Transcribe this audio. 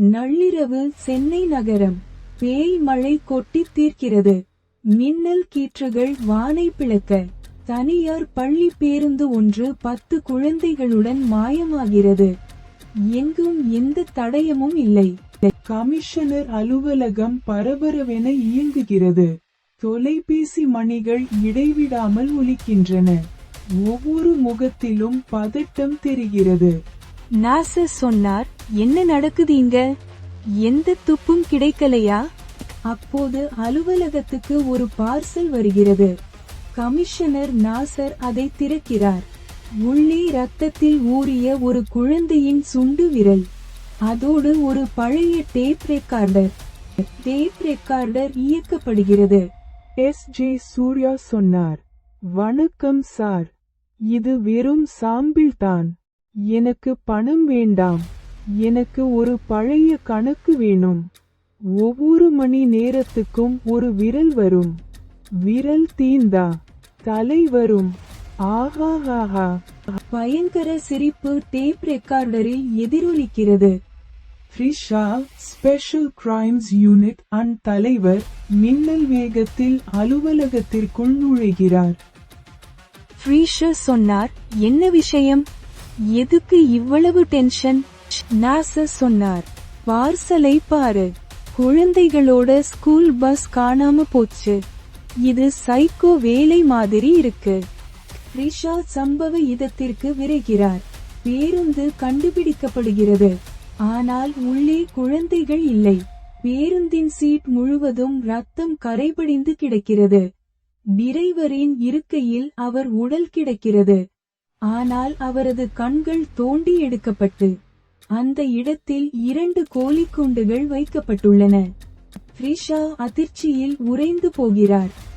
நள்ளிரவு சென்னை நகரம் பேய் மழை கொட்டி தீர்க்கிறது. மின்னல் கீற்றுகள் வானை பிளக்க. தனியார் பள்ளி பேருந்து ஒன்று பத்து குழந்தைகளுடன் மாயமாகிறது. எங்கும் எந்த தடயமும் இல்லை. கமிஷனர் அலுவலகம் பரபரவென இயங்குகிறது. தொலைபேசி மணிகள் இடைவிடாமல் ஒலிக்கின்றன. ஒவ்வொரு முகத்திலும் பதட்டம் தெரிகிறது. நாச சொன்னார் என்ன நடக்குது இங்க எந்த துப்பும் கிடைக்கலையா? அப்போது அலுவலகத்துக்கு ஒரு பார்சல் வருகிறது. கமிஷனர் நாசர் அதை திறக்கிறார். உள்ளே ரத்தத்தில் ஊறிய ஒரு குழந்தையின் சுண்டு விரல். அதோடு ஒரு பழைய டேப் ரெக்கார்டர். டேப் ரெக்கார்டர் இயக்கப்படுகிறது. எஸ். ஜே. சூர்யா சொன்னார். வணக்கம் சார். இது வெறும் சாம்பிள் தான் எனக்கு பணம் வேண்டாம். எனக்கு ஒரு பழைய கணக்கு வேணும். ஒவ்வொரு மணி நேரத்துக்கும் ஒரு விரல் வரும். விரல் தீந்தா தலை வரும். ஆஹாஹாஹா. பயங்கர சிரிப்பு டேப் ரெக்கார்டரில் எதிரொலிக்கிறது. ஃப்ரிஷா ஸ்பெஷல் கிரைம்ஸ் யூனிட் அண்ட் தலைவர் மின்னல் வேகத்தில் அலுவலகத்திற்குள் நுழைகிறார். ஃப்ரீஷர் சொன்னார் என்ன விஷயம்? எதுக்கு இவ்வளவு டென்ஷன்? நாசர் சொன்னார். பார்சலை பாரு. குழந்தைகளோட ஸ்கூல் பஸ் காணாம போச்சு. இது சைக்கோ வேலை மாதிரி இருக்கு. ரிஷா சம்பவ இதத்திற்கு விரைகிறார். பேருந்து கண்டுபிடிக்கப்படுகிறது. ஆனால் உள்ளே குழந்தைகள் இல்லை. பேருந்தின் சீட் முழுவதும் ரத்தம் கரைபடிந்து கிடக்கிறது. டிரைவரின் இருக்கையில் அவர் உடல் கிடக்கிறது. ஆனால் அவரது கண்கள் தோண்டி எடுக்கப்பட்டு அந்த இடத்தில் இரண்டு கோழிக்குண்டுகள் வைக்கப்பட்டுள்ளன. த்ரிஷா அதிர்ச்சியில் உறைந்து போகிறார்.